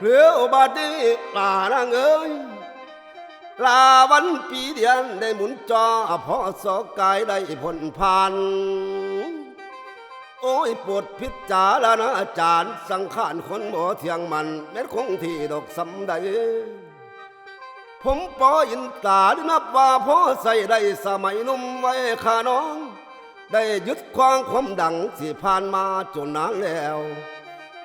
เหลืออุบัติลานางเอ้ยลาวันปีเดียนได้หมุนจอพอสกายได้ผลผ่าน โอ้ยปวดพิจารณาอาจารย์ สังขารคนบ่เที่ยงมันแม้คงที่ดอกสำใดผมปออินตาดนับว่าพ่อใส่ได้สมัยนุ่มไว้ขาน้อง ได้ยึดควางความดังที่ผ่านมาจนนานแล้ว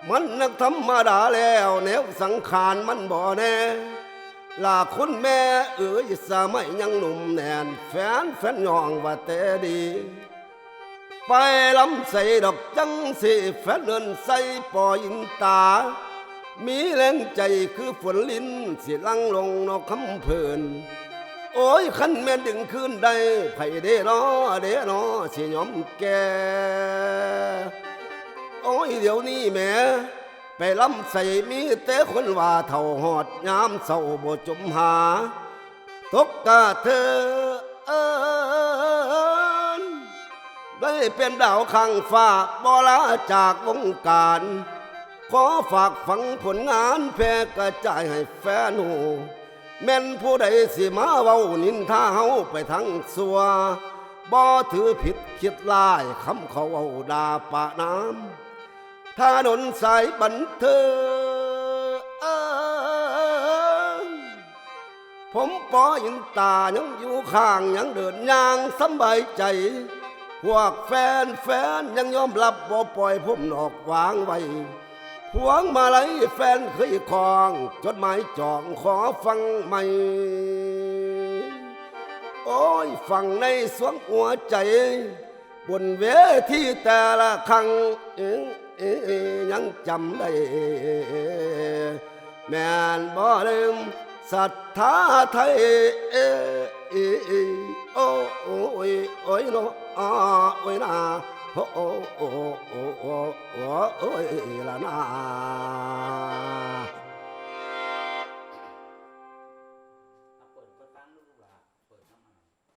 มันนักธรรมดาแล้วแนวสังขารมันบ่แน่ลาคุณแม่เอ๋ยสมัยยังหนุ่มแน่นแฟนแฟนยองว่าแต่ดี ไปลำใส่ดอกจังสิแฟนเดินใส่ปอยินตา มีแรงใจคือฝนลิ้นสิลังลงนอกคำเพลินโอ้ยขันแม่ดึงคืนได้ไผ่เด้นอเด้นอสิยอมแก่ โอ้ยเดี๋ยวนี้แหม่ไปลำใส่มีแต่คนว่าเท่าหอดยามเศร้าบ่จมหา ตกกาเธอเอินได้เป็นดาวข้างฟ้าบลาจากวงการ ขอฝากฝังผลงานแพร่กระจายให้แฟนหูแม่นผู้ใดสิมาเว้านินทาเฮาไปทั้งสัวบ่ถือผิดคิดลายคำเขาเอาดาปะน้ำ ถนนสายบันเทิงผมปอยินตายังอยู่ข้างยังเดินย่างสบายใจ พวกแฟนแฟนยังยอมรับบ่ปล่อยผมนอกวางไว้พวงมาลัยแฟนเคยคลอง จดหมายจองขอฟังใหม่ โอ้ยฟังในสวงหัวใจ บนเวทีแต่ละครั้ง เอ๊ะเอ๊ะเอ๊ะยังจำได้แม่นบ่ลืมศรัทธาไทยเอ๊ะเอ๊ะเอ๊ะโอ้โอ้ยโอ้ยโนอ้อโอ้ยนาโอ้โอ้โอ้โอ้โอ้โอ้โอ้ยละนา